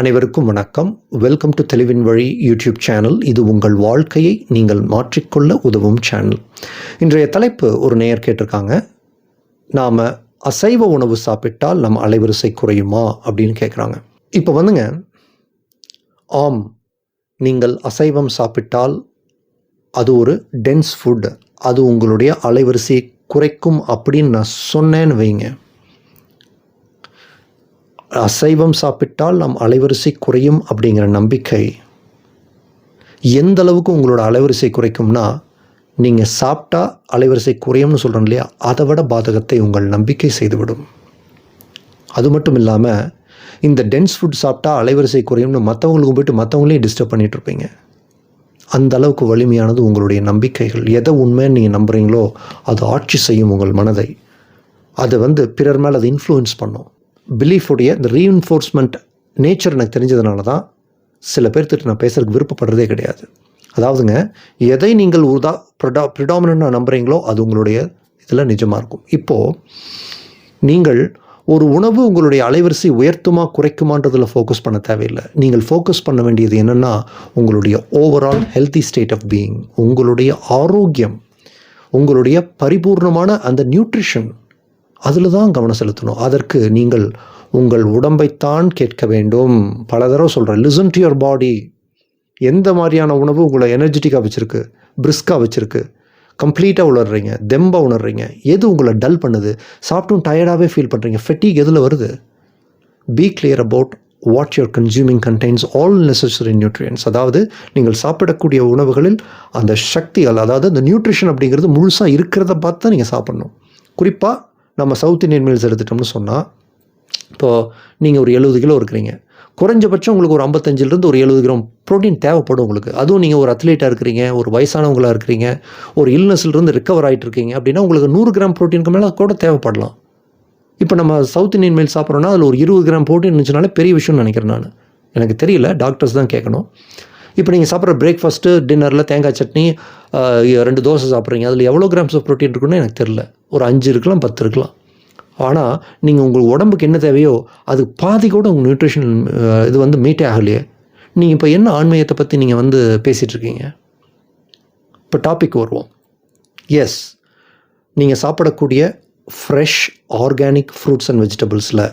அனைவருக்கும் வணக்கம். Welcome to தெளிவின் வழி யூடியூப் சேனல் இது உங்கள் வாழ்க்கையை நீங்கள் மாற்றிக்கொள்ள உதவும் சேனல் இன்றைய தலைப்பு ஒரு நேயர் கேட்டிருக்காங்க. நாம் அசைவ உணவு சாப்பிட்டால் நம்ம அலைவரிசை குறையுமா அப்படின்னு கேட்குறாங்க. இப்போ வந்துங்க. ஆம் நீங்கள் அசைவம் சாப்பிட்டால் அது ஒரு டென்ஸ் ஃபுட் அது உங்களுடைய அலைவரிசையை குறைக்கும் அப்படின்னு நான் சொன்னேன்னு வைங்க. அசைவம் சாப்பிட்டால் நம் அலைவரிசை குறையும் அப்படிங்கிற நம்பிக்கை. எந்த அளவுக்கு உங்களோட அலைவரிசை குறைக்கும்னா நீங்கள் சாப்பிட்டா அலைவரிசை குறையும்னு சொல்கிறோம் இல்லையா அதை விட பாதகத்தை உங்கள் நம்பிக்கை செய்துவிடும். அது மட்டும் இல்லாமல் இந்த டென்ஸ் ஃபுட் சாப்பிட்டா அலைவரிசை குறையும்னு மற்றவங்களுக்கு போயிட்டு மற்றவங்களையும் டிஸ்டர்ப் பண்ணிகிட்ருப்பீங்க அந்த அளவுக்கு வலிமையானது உங்களுடைய நம்பிக்கைகள். எதை உண்மைன்னு நீங்கள் நம்புகிறீங்களோ அது ஆட்சி செய்யும் உங்கள் மனதை. அதை வந்து பிறர் மேலே அதை இன்ஃப்ளூயன்ஸ் பண்ணும். பிலீஃபுடைய இந்த ரீஎன்ஃபோர்ஸ்மெண்ட் நேச்சர் எனக்கு தெரிஞ்சதுனால தான் சில பேர்த்துட்டு நான் பேசுறதுக்கு விருப்பப்படுறதே கிடையாது. அதாவதுங்க எதை நீங்கள் உதா ப்ரிடா ப்ரிடாமினாக நம்புகிறீங்களோ அது உங்களுடைய இதில் நிஜமாக இருக்கும். இப்போது நீங்கள் ஒரு உணவு உங்களுடைய அலைவரிசை உயர்த்துமா குறைக்குமான்றதில் ஃபோக்கஸ் பண்ண தேவையில்லை. நீங்கள் ஃபோக்கஸ் பண்ண வேண்டியது என்னென்னா உங்களுடைய overall healthy state of being உங்களுடைய ஆரோக்கியம் உங்களுடைய பரிபூர்ணமான அந்த நியூட்ரிஷன் அதில் தான் கவனம் செலுத்தணும். அதற்கு நீங்கள் உங்கள் உடம்பைத்தான் கேட்க வேண்டும். பல தடவை சொல்கிறேன் லிசன் டு யுவர் பாடி எந்த மாதிரியான உணவு உங்களை எனர்ஜெட்டிக்காக வச்சுருக்கு பிரிஸ்காக வச்சுருக்கு கம்ப்ளீட்டாக உணர்றீங்க தெம்பாக உணர்றீங்க எது உங்களை டல் பண்ணுது சாப்பிட்டும் டயர்டாகவே ஃபீல் பண்ணுறீங்க ஃபெட்டிக் எதில் வருது? Be clear about what your consuming contains all necessary nutrients அதாவது நீங்கள் சாப்பிடக்கூடிய உணவுகளில் அந்த சக்திகள் அதாவது அந்த நியூட்ரிஷன் அப்படிங்கிறது முழுசாக இருக்கிறத பார்த்து தான் நீங்கள் சாப்பிட்ணும். குறிப்பாக நம்ம சவுத் இந்தியன் மீல்ஸ் எடுத்துட்டோம்னு சொன்னால் இப்போது நீங்கள் ஒரு எழுபது கிலோ இருக்கிறீங்க. குறைஞ்சபட்சம் உங்களுக்கு ஒரு ஐம்பத்தஞ்சிலிருந்து ஒரு எழுபது கிராம் ப்ரோட்டீன் தேவைப்படும் உங்களுக்கு. அதுவும் நீங்கள் ஒரு அத்லீட்டாக இருக்கிறீங்க ஒரு வயசானவங்களாக இருக்கிறீங்க ஒரு இல்னஸ்லேருந்து ரிக்கவர் ஆகிட்டு இருக்கீங்க அப்படின்னா உங்களுக்கு நூறு கிராம் ப்ரோட்டீனுக்கு மேலே கூட தேவைப்படலாம். இப்போ நம்ம சவுத் இந்தியன் மீல் சாப்பிட்றோன்னா அதில் ஒரு இருபது கிராம் ப்ரோட்டீன் இருந்துச்சுனாலே பெரிய விஷயம்னு நினைக்கிறேன் நான். எனக்கு தெரியல டாக்டர்ஸ் தான் கேட்கணும். இப்போ நீங்கள் சாப்பிட்ற பிரேக்ஃபாஸ்ட்டு டின்னரில் தேங்காய் சட்னி ரெண்டு தோசை சாப்பிட்றீங்க. அதில் எவ்வளோ கிராம்ஸ் ஆஃப் ப்ரோட்டீன் இருக்குன்னு எனக்கு தெரில ஒரு அஞ்சு இருக்கலாம் பத்து இருக்கலாம். ஆனால் நீங்கள் உங்கள் உடம்புக்கு என்ன தேவையோ அது பாதி கூட உங்கள் நியூட்ரிஷன் இது வந்து மீட்டே ஆகலையே. நீங்கள் இப்போ என்ன ஆன்மீகத்தை பற்றி நீங்கள் வந்து பேசிகிட்டு இருக்கீங்க? இப்போ டாபிக் வருவோம். எஸ் நீங்கள் சாப்பிடக்கூடிய ஃப்ரெஷ் ஆர்கானிக் ஃப்ரூட்ஸ் அண்ட் வெஜிடபிள்ஸில்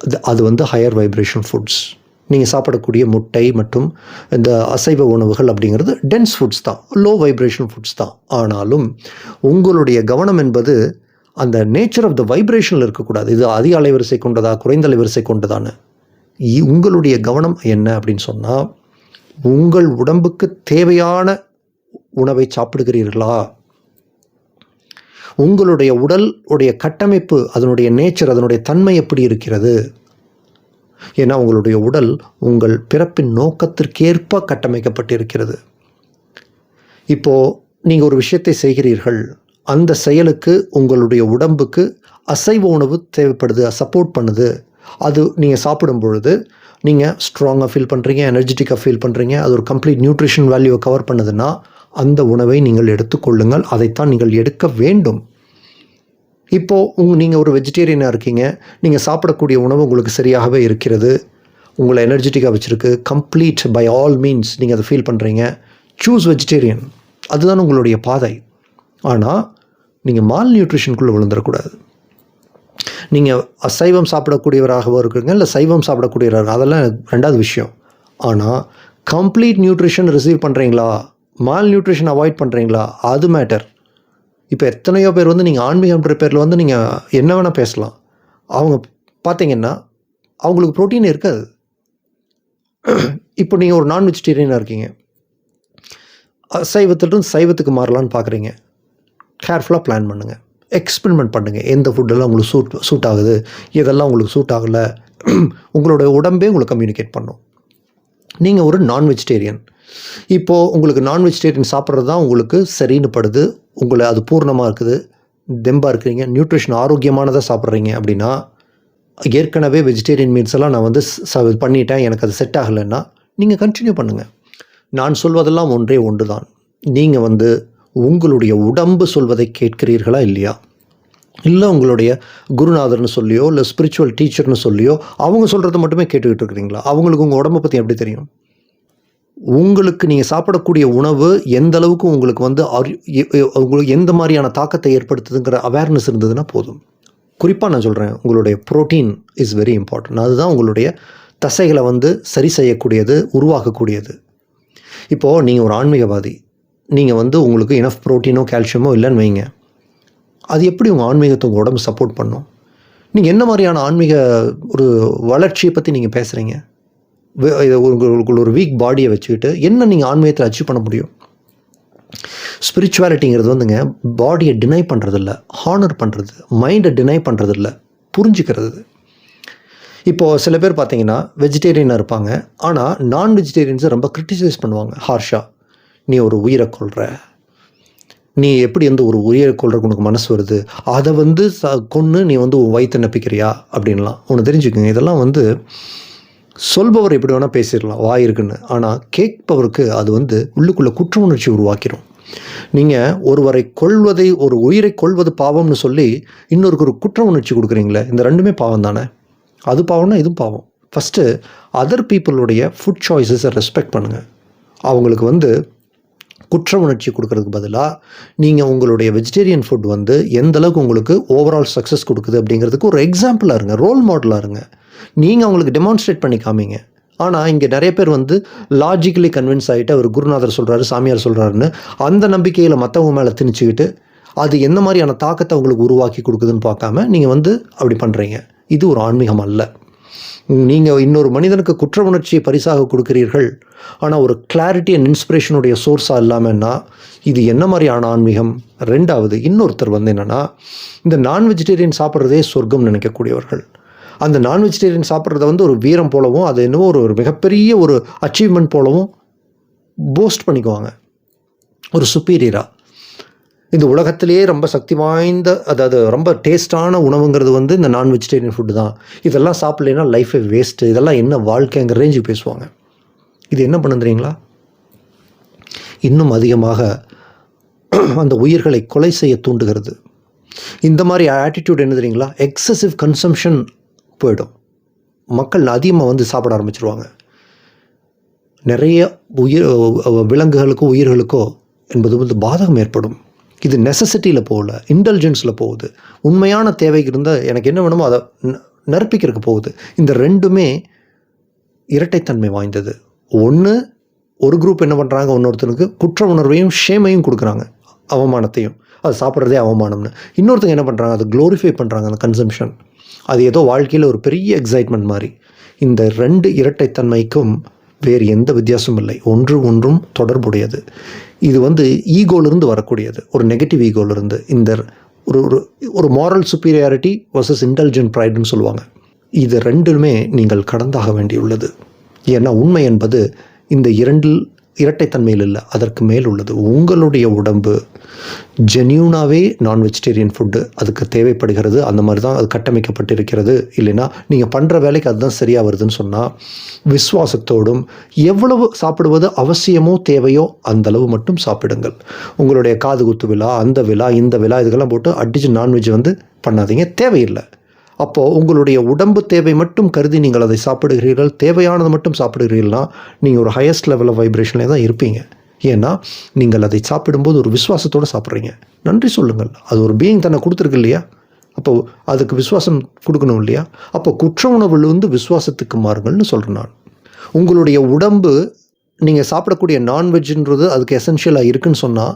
அது அது வந்து ஹையர் வைப்ரேஷன் ஃபுட்ஸ் நீங்கள் சாப்பிடக்கூடிய முட்டை மற்றும் இந்த அசைவ உணவுகள் அப்படிங்கிறது டென்ஸ் ஃபுட்ஸ் தான் லோ வைப்ரேஷன் ஃபுட்ஸ் தான். ஆனாலும் உங்களுடைய கவனம் என்பது அந்த நேச்சர் ஆஃப் த வைப்ரேஷனில் இருக்கக்கூடாது. இது அதிக அலைவரிசை கொண்டதா குறைந்த அலைவரிசை கொண்டதான்னு. இ- உங்களுடைய கவனம் என்ன அப்படின்னு சொன்னால் உங்கள் உடம்புக்கு தேவையான உணவை சாப்பிடுகிறீர்களா? உங்களுடைய உடல் உடைய கட்டமைப்பு அதனுடைய நேச்சர் அதனுடைய தன்மை எப்படி இருக்கிறது? ஏன்னா உங்களுடைய உடல் உங்கள் பிறப்பின் நோக்கத்திற்கேற்ப கட்டமைக்கப்பட்டிருக்கிறது. இப்போது நீங்கள் ஒரு விஷயத்தை செய்கிறீர்கள். அந்த செயலுக்கு உங்களுடைய உடம்புக்கு அசைவ உணவு தேவைப்படுது சப்போர்ட் பண்ணுது. அது நீங்கள் சாப்பிடும் பொழுது நீங்கள் ஸ்ட்ராங்காக ஃபீல் பண்ணுறீங்க எனர்ஜெட்டிக்காக ஃபீல் பண்ணுறீங்க அது ஒரு கம்ப்ளீட் நியூட்ரிஷன் வேல்யூவை கவர் பண்ணுதுன்னா அந்த உணவை நீங்கள் எடுத்துக்கொள்ளுங்கள். அதைத்தான் நீங்கள் எடுக்க வேண்டும். இப்போது உங் நீங்கள் ஒரு வெஜிடேரியனாக இருக்கீங்க நீங்கள் சாப்பிடக்கூடிய உணவு உங்களுக்கு சரியாகவே இருக்கிறது உங்களை எனர்ஜெட்டிக்காக வச்சுருக்கு கம்ப்ளீட் பை ஆல் மீன்ஸ் நீங்கள் அதை ஃபீல் பண்ணுறீங்க சூஸ் வெஜிடேரியன் அதுதான் உங்களுடைய பாதை. ஆனால் நீங்கள் மால் நியூட்ரிஷனுக்குள்ளே விழுந்துடக்கூடாது நீங்கள் அசைவம் சாப்பிடக்கூடியவராகவோ இருக்குங்க இல்லை சைவம் சாப்பிடக்கூடியவராக அதெல்லாம் ரெண்டாவது விஷயம். ஆனால் கம்ப்ளீட் நியூட்ரிஷன் ரிசீவ் பண்ணுறீங்களா மால் நியூட்ரிஷன் அவாய்ட் பண்ணுறீங்களா அது மேட்டர் இப்போ எத்தனையோ பேர் வந்து நீங்கள் ஆன்மீகம்ன்ற பேரில் வந்து நீங்கள் என்ன வேணால் பேசலாம். அவங்க பார்த்தீங்கன்னா அவங்களுக்கு ப்ரோட்டீன் இருக்காது. இப்போ நீங்கள் ஒரு நான் வெஜிடேரியனாக இருக்கீங்க. சைவத்திலிருந்து சைவத்துக்கு மாறலான்னு பார்க்குறீங்க. கேர்ஃபுல்லாக பிளான் பண்ணுங்கள் எக்ஸ்பெரிமெண்ட் பண்ணுங்கள் எந்த ஃபுட்டெல்லாம் உங்களுக்கு சூட் சூட் ஆகுது? எதெல்லாம் உங்களுக்கு சூட் ஆகலை? உங்களோட உடம்பே உங்களுக்கு கம்யூனிகேட் பண்ணும். நீங்கள் ஒரு நான் வெஜிடேரியன் இப்போது உங்களுக்கு நான் வெஜிடேரியன் சாப்பிட்றது தான் உங்களுக்கு சரின்னு படுது. உங்களை அது பூர்ணமாக இருக்குது. தெம்பாக இருக்கிறீங்க. நியூட்ரிஷன் ஆரோக்கியமானதாக சாப்பிட்றீங்க அப்படின்னா ஏற்கனவே வெஜிடேரியன் மீல்ஸ் எல்லாம் நான் வந்து ச பண்ணிட்டேன். எனக்கு அது செட் ஆகலைன்னா நீங்கள் கண்டினியூ பண்ணுங்கள் நான் சொல்வதெல்லாம் ஒன்றே ஒன்று தான் நீங்கள் வந்து உங்களுடைய உடம்பு சொல்வதை கேட்கிறீர்களா இல்லையா? இல்லை உங்களுடைய குருநாதர்னு சொல்லியோ இல்லை ஸ்பிரிச்சுவல் டீச்சர்னு சொல்லியோ அவங்க சொல்கிறத மட்டுமே கேட்டுக்கிட்டு இருக்கிறீங்களா? அவங்களுக்கு உங்கள் உடம்பை பற்றி எப்படி தெரியும்? உங்களுக்கு நீங்கள் சாப்பிடக்கூடிய உணவு எந்த அளவுக்கு உங்களுக்கு வந்து உங்களுக்கு எந்த மாதிரியான தாக்கத்தை ஏற்படுத்துதுங்கிற அவேர்னஸ் இருந்ததுன்னா போதும். குறிப்பாக நான் சொல்கிறேன் உங்களுடைய புரோட்டீன் இஸ் வெரி இம்பார்ட்டன்ட் அதுதான் உங்களுடைய தசைகளை வந்து சரி செய்யக்கூடியது உருவாக்கக்கூடியது. இப்போது நீங்கள் ஒரு ஆன்மீகவாதி. நீங்கள் வந்து உங்களுக்கு இனஃப் புரோட்டீனோ கால்சியமோ இல்லைன்னு வைங்க. அது எப்படி உங்கள் ஆன்மீகத்தை உங்கள் உடம்பு சப்போர்ட் பண்ணும்? நீங்கள் என்ன மாதிரியான ஆன்மீக ஒரு வளர்ச்சியை பற்றி நீங்கள் பேசுகிறீங்க உங்களுக்கு ஒரு வீக் பாடியை வச்சுக்கிட்டு என்ன நீங்கள் ஆன்மீகத்தில் அச்சீவ் பண்ண முடியும்? ஸ்பிரிச்சுவாலிட்டிங்கிறது வந்துங்க பாடியை டினை பண்ணுறதில்ல ஹானர் பண்ணுறது மைண்டை டினை பண்ணுறதில்ல புரிஞ்சுக்கிறது இப்போது சில பேர் பார்த்தீங்கன்னா வெஜிடேரியனாக இருப்பாங்க. ஆனால் நான் வெஜிடேரியன்ஸை ரொம்ப கிரிட்டிசைஸ் பண்ணுவாங்க ஹார்ஷாக நீ ஒரு உயிரை கொள்கிற நீ எப்படி வந்து ஒரு உயிரை கொள்றதுக்கு உனக்கு மனசு வருது? அதை வந்து ச கொன்று நீ வந்து உன் வயிற்று நப்பிக்கிறியா? அப்படின்லாம் ஒன்று தெரிஞ்சுக்கோங்க. இதெல்லாம் வந்து சொல்பவர் எப்படி வேணால் பேசிடலாம். வாய் இருக்குன்னு. ஆனால் கேட்பவருக்கு அது வந்து உள்ளுக்குள்ளே குற்ற உணர்ச்சி உருவாக்கிடும் நீங்கள் ஒருவரை கொல்வதை ஒரு உயிரை கொல்வது பாவம்னு சொல்லி இன்னொருக்கு ஒரு குற்ற உணர்ச்சி கொடுக்குறீங்களே இந்த ரெண்டுமே பாவம் தானே? அது பாவம்னா இதுவும் பாவம். ஃபஸ்ட்டு அதர் பீப்புளுடைய ஃபுட் சாய்ஸஸை ரெஸ்பெக்ட் பண்ணுங்கள் அவங்களுக்கு வந்து குற்ற உணர்ச்சி கொடுக்கறதுக்கு பதிலாக நீங்கள் உங்களுடைய வெஜிடேரியன் ஃபுட் வந்து எந்த அளவுக்கு உங்களுக்கு ஓவரால் சக்ஸஸ் கொடுக்குது அப்படிங்கிறதுக்கு ஒரு எக்ஸாம்பிளாக இருங்க ரோல் மாடலாக இருங்க. நீங்கள் அவங்களுக்கு டெமான்ஸ்ட்ரேட் பண்ணி காமிங்க. ஆனால் இங்கே நிறைய பேர் வந்து லாஜிக்கலி கன்வின்ஸ் ஆகிட்டு அவர் குருநாதர் சொல்கிறாரு சாமியார் சொல்கிறாருன்னு அந்த நம்பிக்கையில் மற்றவங்க மேலே திணிச்சுக்கிட்டு அது என்ன மாதிரியான தாக்கத்தை உங்களுக்கு உருவாக்கி கொடுக்குதுன்னு பார்க்காம நீங்கள் வந்து அப்படி பண்ணுறீங்க இது ஒரு ஆன்மீகம் அல்ல. நீங்கள் இன்னொரு மனிதனுக்கு குற்ற உணர்ச்சியை பரிசாக கொடுக்கிறீர்கள். ஆனால் ஒரு கிளாரிட்டி அண்ட் இன்ஸ்பிரேஷனுடைய சோர்ஸாக இல்லாமல்னா இது என்ன மாதிரியான ஆன்மீகம்? ரெண்டாவது இன்னொருத்தர் வந்து என்னென்னா இந்த நான் வெஜிடேரியன் சாப்பிட்றதே சொர்க்கம் நினைக்கக்கூடியவர்கள். அந்த நான் வெஜிடேரியன் சாப்பிட்றத வந்து ஒரு வீரம் போலவும் அது என்னவோ ஒரு ஒரு மிகப்பெரிய ஒரு அச்சீவ்மெண்ட் போலவும் போஸ்ட் பண்ணிக்குவாங்க. ஒரு சுப்பீரியராக இந்த உலகத்திலேயே ரொம்ப சக்தி வாய்ந்த அதாவது ரொம்ப டேஸ்டான உணவுங்கிறது வந்து இந்த நான் வெஜிடேரியன் ஃபுட்டு தான். இதெல்லாம் சாப்பிட்லைன்னா லைஃபே வேஸ்ட்டு இதெல்லாம் என்ன வாழ்க்கைங்கிற ரேஞ்சுக்கு பேசுவாங்க. இது என்ன பண்ணுறீங்களா தெரியுங்களா? இன்னும் அதிகமாக அந்த உயிர்களை கொலை செய்ய தூண்டுகிறது. இந்த மாதிரி ஆட்டிடியூட் என்ன தெரியுங்களா? எக்ஸசிவ் கன்சம்ஷன் போயிடும். மக்கள் அதிகமாக வந்து சாப்பிட ஆரம்பிச்சிருவாங்க. நிறைய உயிர் விலங்குகளுக்கோ உயிர்களுக்கோ என்பது வந்து பாதகம் ஏற்படும். இது நெசசிட்டியில் போகல இன்டெலிஜென்ஸில் போகுது. உண்மையான தேவைக்கு இருந்தால் எனக்கு என்ன வேணுமோ அதை நற்பிக்கிறதுக்கு போகுது. இந்த ரெண்டுமே இரட்டைத்தன்மை வாய்ந்தது. ஒன்று ஒரு குரூப் என்ன பண்ணுறாங்க இன்னொருத்தனுக்கு குற்ற உணர்வையும் ஷேமையும் கொடுக்குறாங்க. அவமானத்தையும். அது சாப்பிட்றதே அவமானம்னு. இன்னொருத்தங்க என்ன பண்ணுறாங்க அதை க்ளோரிஃபை பண்ணுறாங்க அந்த கன்சம்ஷன் அது ஏதோ வாழ்க்கையில் ஒரு பெரிய எக்ஸைட்மெண்ட் மாதிரி. இந்த ரெண்டு இரட்டைத்தன்மைக்கும் வேறு எந்த வித்தியாசமும் இல்லை. ஒன்று ஒன்றும் தொடர்புடையது. இது வந்து ஈகோலிருந்து வரக்கூடியது. ஒரு நெகட்டிவ் ஈகோலிருந்து. இந்த ஒரு ஒரு ஒரு மாரல் சுப்பீரியாரிட்டி வர்சஸ் இன்டெலிஜென்ட் ப்ரைடுன்னு சொல்லுவாங்க. இது ரெண்டுமே நீங்கள் கடந்தாக வேண்டியுள்ளது. ஏன்னா உண்மை என்பது இந்த இரண்டில் இரட்டைத்தன்மையில் இல்லை அதற்கு மேல் உள்ளது. உங்களுடைய உடம்பு ஜென்யூனாகவே நான் வெஜிடேரியன் ஃபுட்டு அதுக்கு தேவைப்படுகிறது. அந்த மாதிரி தான் அது கட்டமைக்கப்பட்டிருக்கிறது. இல்லைன்னா நீங்கள் பண்ணுற வேலைக்கு அதுதான் சரியாக வருதுன்னு சொன்னால் விசுவாசத்தோடும் எவ்வளவு சாப்பிடுவது அவசியமோ தேவையோ அந்த அளவு மட்டும் சாப்பிடுங்கள். உங்களுடைய காது குத்து விழா அந்த விழா இந்த விழா இதுக்கெல்லாம் போட்டு அடிச்சு நான்வெஜ் வந்து பண்ணாதீங்க. தேவையில்லை. அப்போது உங்களுடைய உடம்பு தேவை மட்டும் கருதி நீங்கள் அதை சாப்பிடுகிறீர்கள் தேவையானது மட்டும் சாப்பிடுகிறீர்கள்னா நீங்கள் ஒரு ஹையஸ்ட் லெவல் ஆஃப் வைப்ரேஷனில் தான் இருப்பீங்க. ஏன்னா நீங்கள் அதை சாப்பிடும்போது ஒரு விசுவாசத்தோடு சாப்பிட்றீங்க. நன்றி சொல்லுங்கள். அது ஒரு பீயிங் தன்னை கொடுத்துருக்கு இல்லையா? அப்போ அதுக்கு விசுவாசம் கொடுக்கணும் இல்லையா? அப்போ குற்ற உணவுல வந்து விசுவாசத்துக்கு மாறுங்கள்னு சொல்கிறேன் நான். உங்களுடைய உடம்பு நீங்கள் சாப்பிடக்கூடிய நான்வெஜ்ன்றது அதுக்கு எசென்ஷியலாக இருக்குன்னு சொன்னால்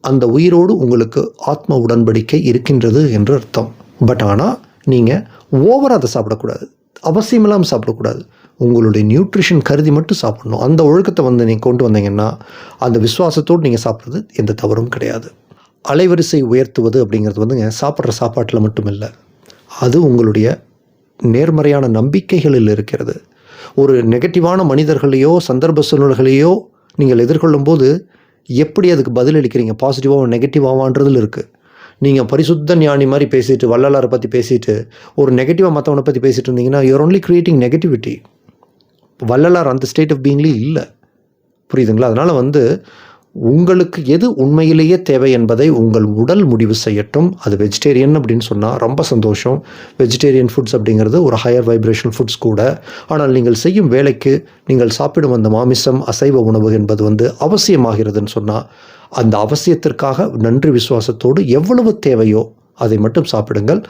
அந்த உயிரோடு உங்களுக்கு ஆத்ம உடன்படிக்கை இருக்கின்றது என்று அர்த்தம். பட் ஆனால் நீங்கள் ஓவராக அதை சாப்பிடக்கூடாது. அவசியமில்லாமல் சாப்பிடக்கூடாது. உங்களுடைய நியூட்ரிஷன் கருதி மட்டும் சாப்பிடணும். அந்த ஒழுக்கத்தை வந்து நீங்கள் கொண்டு வந்தீங்கன்னா அந்த விசுவாசத்தோடு நீங்கள் சாப்பிட்றது எந்த தவறும் கிடையாது. அலைவரிசை உயர்த்துவது அப்படிங்கிறது வந்துங்க சாப்பிட்ற சாப்பாட்டில் மட்டும் இல்லை அது உங்களுடைய நேர்மறையான நம்பிக்கைகளில் இருக்கிறது. ஒரு நெகட்டிவான மனிதர்களையோ சந்தர்ப்ப சூழ்நிலைகளையோ நீங்கள் எதிர்கொள்ளும் போது எப்படி அதுக்கு பதிலளிக்கிறீங்க? பாசிட்டிவாக நெகட்டிவாவான்றதுல இருக்குது நீங்கள் பரிசுத்த ஞானி மாதிரி பேசிட்டு வள்ளலாரை பற்றி பேசிட்டு ஒரு நெகட்டிவாக மற்றவனை பற்றி பேசிட்டு இருந்தீங்கன்னா you are only creating negativity Vallalar அந்த ஸ்டேட் ஆஃப் பீங்லேயும் இல்லை. புரியுதுங்களா? அதனால் வந்து உங்களுக்கு எது உண்மையிலேயே தேவை என்பதை உங்கள் உடல் முடிவு செய்யட்டும். அது வெஜிடேரியன் அப்படின்னு சொன்னால் ரொம்ப சந்தோஷம். வெஜிடேரியன் ஃபுட்ஸ் அப்படிங்கிறது ஒரு ஹையர் வைப்ரேஷன் ஃபுட்ஸ் கூட. ஆனால் நீங்கள் செய்யும் வேலைக்கு நீங்கள் சாப்பிடும் அந்த மாமிசம் அசைவ உணவு என்பது வந்து அவசியமாகிறதுன்னு சொன்னால் அந்த அவசியத்திற்காக நன்றி விசுவாசத்தோடு எவ்வளவு தேவையோ அதை மட்டும் சாப்பிடுங்கள்.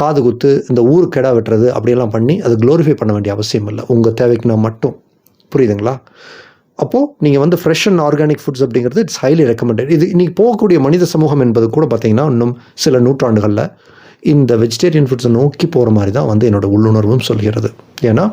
காது குத்து இந்த ஊர் கெடா வெட்டுறது அப்படியெல்லாம் பண்ணி அது க்ளோரிஃபை பண்ண வேண்டிய அவசியம் இல்லை. உங்கள் தேவைக்குனா மட்டும். புரியுதுங்களா? அப்போது நீங்கள் வந்து ஃப்ரெஷ் அண்ட் ஆர்கானிக் ஃபுட்ஸ் அப்படிங்கிறது இட்ஸ் ஹைலி ரெக்கமெண்டட் இது இன்றைக்கி போகக்கூடிய மனித சமூகம் என்பது கூட பார்த்திங்கன்னா இன்னும் சில நூற்றாண்டுகளில் இந்த வெஜிடேரியன் ஃபுட்ஸை நோக்கி போகிற மாதிரி தான் வந்து என்னோடய உள்ளுணர்வும் சொல்கிறது. ஏன்னா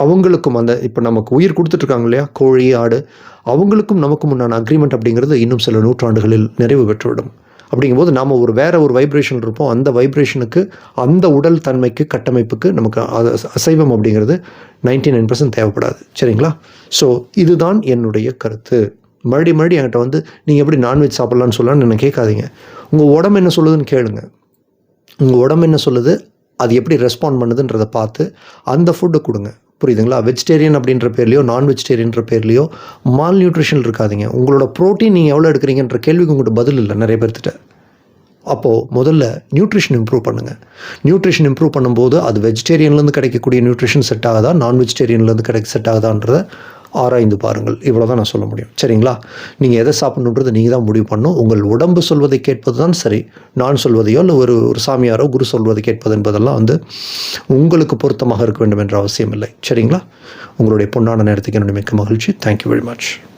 அவங்களுக்கும் அந்த இப்போ நமக்கு உயிர் கொடுத்துட்ருக்காங்க இல்லையா? கோழி ஆடு அவங்களுக்கும் நமக்கும் உண்டான அக்ரிமெண்ட் அப்படிங்கிறது இன்னும் சில நூற்றாண்டுகளில் நிறைவு பெற்றுவிடும். அப்படிங்கும்போது நாம் ஒரு வேறு ஒரு வைப்ரேஷன் இருப்போம். அந்த வைப்ரேஷனுக்கு அந்த உடல் தன்மைக்கு கட்டமைப்புக்கு நமக்கு அது- அசைவம் அப்படிங்கிறது 99% நைன் பர்சன்ட் தேவைப்படாது. சரிங்களா? ஸோ இதுதான் என்னுடைய கருத்து. மறுபடி மறுபடி என்கிட்ட வந்து நீங்கள் எப்படி நான்வெஜ் சாப்பிட்லான்னு சொல்லலாம்னு என்ன கேட்காதீங்க. உங்கள் உடம்பு என்ன சொல்லுதுன்னு கேளுங்க. உங்கள் உடம்பு என்ன சொல்லுது? அது எப்படி ரெஸ்பாண்ட் பண்ணுதுன்றதை பார்த்து அந்த ஃபுட்டை கொடுங்க. புரியுதுங்களா? வெஜிடேரியன் அப்படின்ற பேர்லையோ நான் வெஜிடேரியன்ற பேர்லையோ மால் நியூட்ரிஷன் இருக்காதீங்க. உங்களோட ப்ரோட்டீன் நீங்கள் எவ்வளோ எடுக்கிறீங்கன்ற கேள்விக்கு உங்கள்கிட்ட பதில் இல்லை நிறைய பேர்த்திட்ட. அப்போது முதல்ல நியூட்ரிஷன் இம்ப்ரூவ் பண்ணுங்கள் நியூட்ரிஷன் இம்ப்ரூவ் பண்ணும்போது அது வெஜிடேரியன்லேருந்து கிடைக்கக்கூடிய நியூட்ரிஷன் செட் ஆகுதா நான் வெஜிடேரியன்லேருந்து கிடைக்க செட் ஆகுதான்றத ஆராய்ந்து பாருங்கள். இவ்வளோ தான் நான் சொல்ல முடியும். சரிங்களா? நீங்கள் எதை சாப்பிட்ணுன்றது நீங்கள் தான் முடிவு பண்ணணும். உங்கள் உடம்பு சொல்வதை கேட்பது தான் சரி. நான் சொல்வதையோ இல்லை ஒரு ஒரு சாமியாரோ குரு சொல்வதை கேட்பது என்பதெல்லாம் வந்து உங்களுக்கு பொருத்தமாக இருக்க வேண்டும் என்ற அவசியம் இல்லை. சரிங்களா? உங்களுடைய பொன்னான நேரத்துக்கு என்னுடைய மிக்க மகிழ்ச்சி. Thank you very much